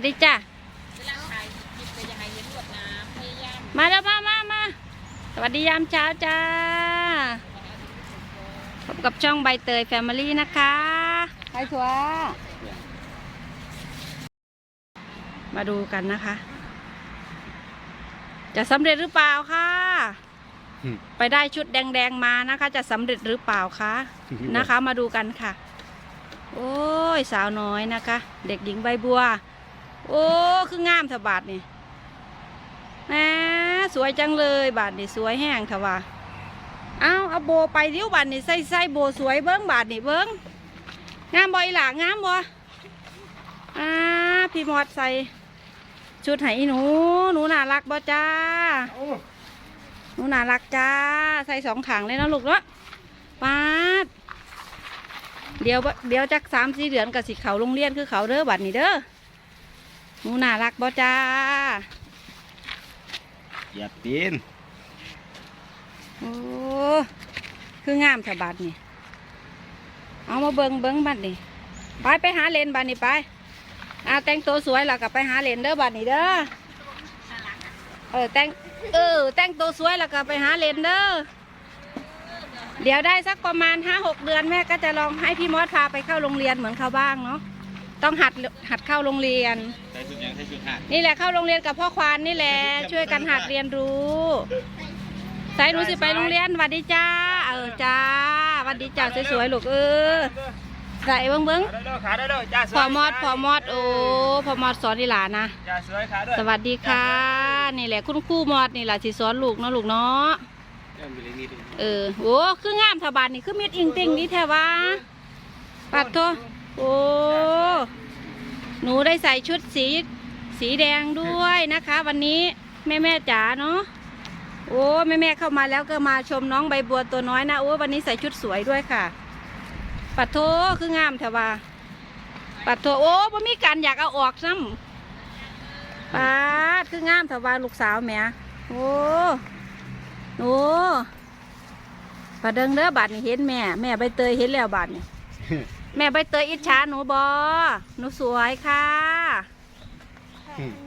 สดีจ้ะเวลาถ่ายคลิปก็อยังไงเห็นรวดน้ำพยายามมาแล้วมามามาสวัสดียามเช้าจ้าพบกับช่องใบเตยแฟมิลี่นะคะไปทัวมาดูกันนะคะ จะสำเร็จหรือเปล่าคะอืมไปได้ชุดแดงๆมานะคะ จะสำเร็จหรือเปล่าคะนะคะ มาดูกันค่ะ โอ้ยสาวน้อยนะคะ เด็กหญิงใบบัว โอ้ คืองามเถอะบาทนี่แหมสวยจังเลยบาทนี่สวยแห้งเถอะว่าเอาเอาโบไปเดี๋ยวบาทนี่ใส่ใส่โบสวยเบิ้งบาทนี่เบิ้งงามบ่อีหล่างามบ่อ่าพี่มอดใส่ชุดไหหนู หนูน่ารักบ่จ้าหนูน่ารักจ้า ใส่สองถังเลยนะลูกเนาะปาดเดี๋ยวเดี๋ยวจักสามสี่เดือนกับสิเขาโรงเรียนคือเขาเด้อบัดนี้เด้อ หนูน่ารักบ่จ้าอย่าปีนโอ้คืองามแถวบัดนี่เอามาเบิงเบิงบัดนี่ไปไปหาเลนบัดนี่ไปอาแต่งตัวสวยแล้วก็ไปหาเลนเด้อบัดนี่เด้อเออแต่งเออแต่งตัวสวยแล้วก็ไปหาเลนเด้อเดี๋ยวได้สักประมาณห้าหกเดือนแม่ก็จะลองให้พี่มอสพาไปเข้าโรงเรียนเหมือนเขาบ้างเนาะ ต้องหัดหัดเข้าโรงเรียน ใส่ชุดยังใส่ชุดห่านนี่แหละเข้าโรงเรียนกับพ่อควานนี่แหละช่วยกันหัดเรียนรู้ใส่หนูสิไปโรงเรียนหวัดดีจ้า เออจ้าหวัดดีจ้าสวยๆลูกเออใส่เบิ้งเบิ้งขาได้เลยขาได้เลยจ้าสวยพอมอดพอมอดโอ้พอมอดสอนนี่หลานนะจ้าสวยขาด้วยสวัสดีค่ะนี่แหละคุณครูมอดนี่แหละสิสอนลูกเนาะลูกเนาะเริ่มไปเลยนี่ดูเออโอ้คืองามทบานนี่คือมิดอิงติงนี่แท้วะปัดโทโอ้ หนูได้ใส่ชุดสีสีแดงด้วยนะคะ วันนี้แม่แม่จ๋าเนาะโอ้แม่แม่เข้ามาแล้วก็มาชมน้องใบบัวตัวน้อยนะโอ้วันนี้ใส่ชุดสวยด้วยค่ะ ปัดโทคืองามแท้วะปัดโทโอ้บ่มีการอยากเอาออกซ้ำปัดคืองามแท้วะลูกสาวแหม่โอ้โอ้ปะเดิงเด้อบาดนี่เห็นแม่ แม่ใบเตยเห็นแล้วบาดนี่ แม่ใบเตยอิจฉาหนูบอหนูสวยค่ะ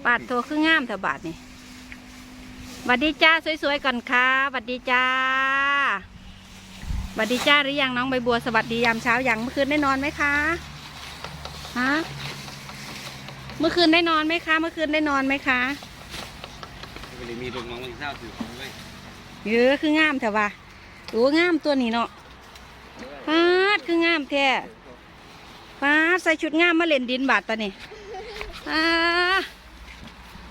บาดโทคืองามแต่บาดนี่หวัดดีจ้าสวยๆก่อนค่ะหวัดดีจ้าหวัดดีจ้าหรือยังน้องใบบัวสวัสดียามเช้ายังเมื่อคืนได้นอนไหมคะฮะเมื่อคืนได้นอนไหมคะ เมื่อคืนได้นอนไหมคะไปเลยมีดวงมองมันเศร้าสื่อของไว้เยอะคืองามแต่ว่าโอ้งามตัวนี้เนาะปาดคืองามแท้ปาด ใส่ชุดงามมาเล่นดินบาดตานี่อ่า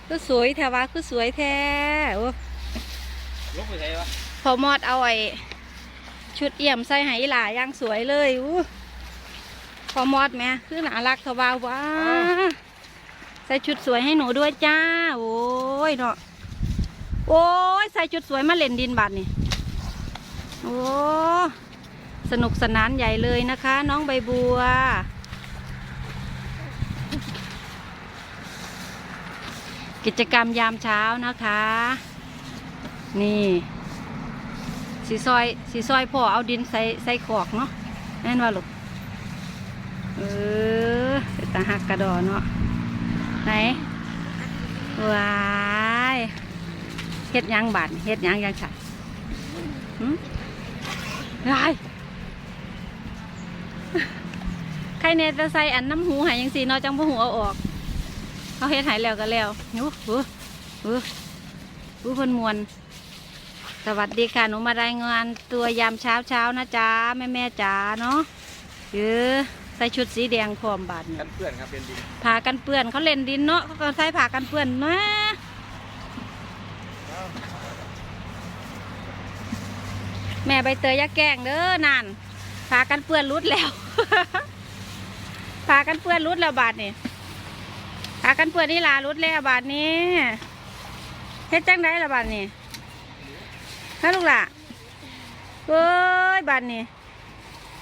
คือสวยแท้วะคือสวยแท้โอ้ลบไปไหนวะพอมอดเอาไอ้ชุดเอี่ยมใส่ไหหลาย่างสวยเลยอู้พอมอดแม่คือน่ารักทว่าว้าใส่ชุดสวยให้หนูด้วยจ้า โอ้ยเนาะโอ้ยใส่ชุดสวยมาเล่นดินบาดนี่โอ้สนุกสนานใหญ่เลยนะคะ น้องใบบัว กิจกรรมยามเช้านะคะ นี่สีซอยสีซอยพ่อเอาดินใส่ใส่ขอกเนาะแน่นว่าลูกเออตาหักกระดอเนาะไหนว้ายเฮ็ดยังบาดเฮ็ดยังยังฉันหืมไรใครเนี่ยจะใส่อันน้ำหูหายยังสีนาะจังบ่หูเอาออก เขาเฮ็ดหายแล้วก็แล้วยูหูหูหูเพิ่นมวนสวัสดีค่ะ หนูมารายงานตัวยามเช้าเช้าๆนะจ๊ะแม่แม่ๆจ๋าเนาะเออใส่ชุดสีแดงพร้อมบาดนี่กันเพื่อนครับเป็นดินผ่ากันเปื้อนเขาเล่นดินเนาะเขาก็ใส่ผ่ากันเปื้อนนะแม่ใบเตยอยาแกล้งเด้อนานผ่ากันเปื้อนรุดแล้วผ่ากันเปื้อนรุดแล้วบาดนี่ ผ่ากันเปื้อนนี่ลารุดแล้วบาดนี้เฮ็ดจังได้ละบาดนี่ฮะลูกล่ะเอ้ยบันนี่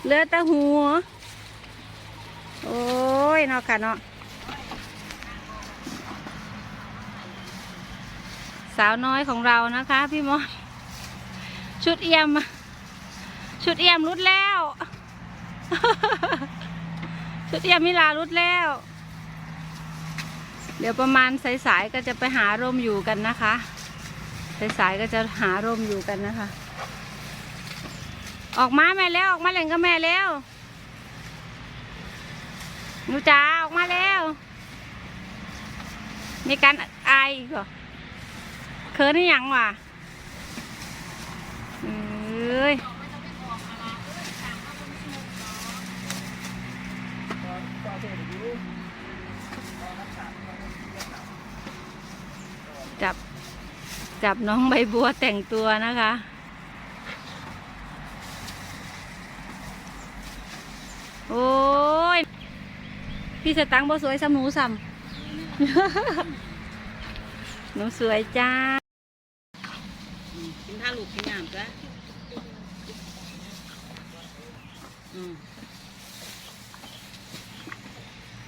เลือแต่หัวโอ้ยเนาะค่ะเนาะสาวน้อยของเรานะคะ พี่มอนชุดเอี่ยม ชุดเอี่ยมรุดแล้ว ชุดเอี่ยมมิลารุดแล้ว เดี๋ยวประมาณสายๆก็จะไปหาร่มอยู่กันนะคะสายๆก็จะหาร่มอยู่กันนะคะ ออกมาแม่แล้วออกมาเล่นกับแม่แล้วหนูจ๋าออกมาแล้ว มีการออีกเหรอเคินนี่ยังวะเอ้ยจับ จับน้องใบบัวแต่งตัวนะคะ โอ้ย พี่สตังค์บ่สวยซ้ำหนูซ้ำหนูสวยจ้ากินท่าลูกกินน้ำจ้ะอืม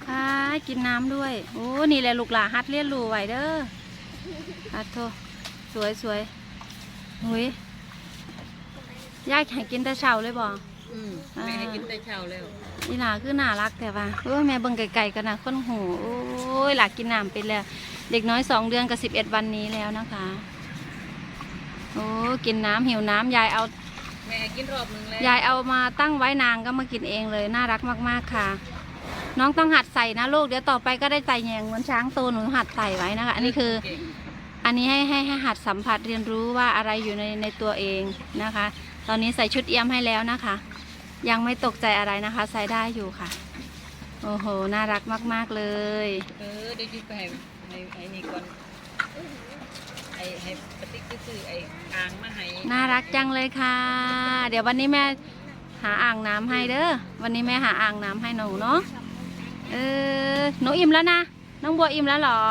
ค่ะกินน้ำด้วย โอ้ นี่แหละลูกหลาฮัดเลี้ยนรูไว้เด้อฮัดโท สวยสวยหุยยายให้กินแต่เช้าเลยบ่อืมแม่ให้กินแต่เช้าแล้วนี่หลาคือน่ารักแต่ว่าโอ้ยแม่เบิ่งไกลๆกันนะคนหูโอ้ยหลากินน้ำเป็นแล้ว เด็กน้อยสองเดือนกับสิบเอ็ดวันนี้แล้วนะคะโอ้กินน้ำหิวน้ำยายเอาแม่ให้กินรอบหนึงแล้วยายเอามาตั้งไว้นางก็มากินเองเลยน่ารักมากๆค่ะ น้องต้องหัดใส่นะลูกเดี๋ยวต่อไปก็ได้ใส่แยงเหมือนช้างโตหนูหัดใส่ไว้นะคะ อันนี้คือเก่ง อันนี้ให้ให้ให้หัดสัมผัสเรียนรู้ว่าอะไรอยู่ในในตัวเองนะคะ ตอนนี้ใส่ชุดเอี้ยมให้แล้วนะคะ ยังไม่ตกใจอะไรนะคะ ใส่ได้อยู่ค่ะ โอ้โห น่ารักมาก ๆ เลย เออเดี๋ยวจิไปให้ให้ให้นี่ก่อนไอ้ให้ปฏิกคือไอ้อ่างมาให้น่ารักจังเลยค่ะ เดี๋ยววันนี้แม่หาอ่างน้ำให้เด้อ วันนี้แม่หาอ่างน้ำให้หนูเนาะ เออ หนูอิ่มแล้วนะ น้องบัวอิ่มแล้วเหรอ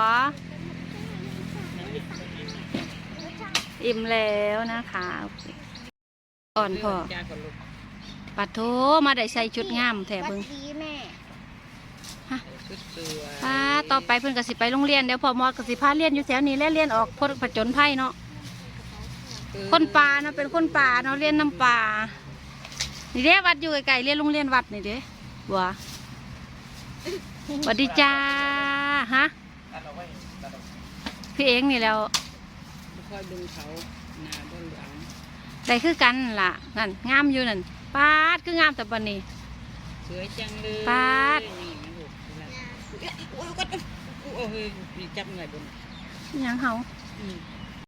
อิ่มแล้วนะคะโอเคก่อนพอจ้าก่อนลูกปัดโทมาได้ใส่ชุดงามแถบเบิงชุดสวยป้าต่อไปเพิ่นก็สิไปโรงเรียนเดี๋ยวพอมอดก็สิพาเรียนอยู่แถวนี้แล้วเรียนออกพดผจญภัยเนาะเออคนป่าเนาะเป็นคนป่าเนาะเรียนน้ำป่านี่เด้วัดอยู่ไกลๆเรียนโรงเรียนวัดนี่เด้บัวสวัสดีจ้าฮะพี่เองนี่แล้ว คอยดึงเขาหน้าบนหลังได้คือกันล่ะนั่นงามอยู่นั่นป้าดคืองามแต่บันนี้ สวยจังเลยปาด นี่นะลูกโอ้ยก็โอ้ยนี่จับหน่อยบนอิหยังเฮาอืม